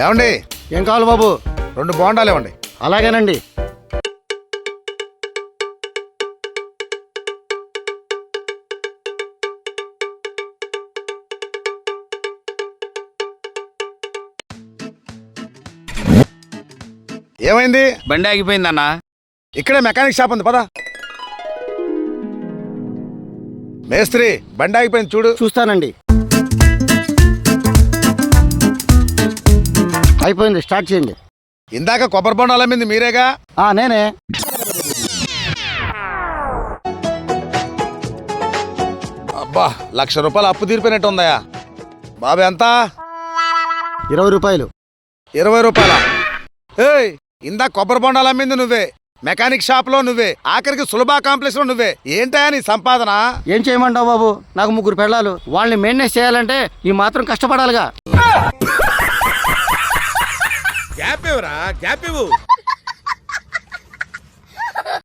ఏమండి? ఏం కావాలి బాబు? రెండు బోండాలు ఇవ్వండి. అలాగేనండి. ఏమైంది? బండి ఆగిపోయిందన్నా. ఇక్కడే మెకానిక్ షాప్ ఉంది పదా. మేస్త్రి బండి ఆగిపోయింది చూడు. చూస్తానండి. అయిపోయింది స్టార్ట్ చేయండి. ఇందాక కొబ్బరి బొండాలు అమ్మింది మీరేగా? ఆ నేనే. అబ్బా లక్ష రూపాయలు అప్పు తీరిపోయినట్టు ఉందయా బాబు ఎంత? ఇరవై రూపాయలు. ఇరవై రూపాయల? ఏయ్ ఇందాక కొబ్బరి బొండాలు అమ్మింది నువ్వే. మెకానిక్ షాప్లో నువ్వే. ఆఖరికి సులభ కాంప్లెక్స్లో నువ్వే. ఏంటయా నీ సంపాదన? ఏం చేయమంటావు బాబు? నాకు ముగ్గురు పెళ్ళాలు. వాళ్ళని మెయింటెనెన్స్ చేయాలంటే ఈ మాత్రం కష్టపడాలిగా. గ్యాప్ ఇవ్వరా? గ్యాప్ ఇవ్వు.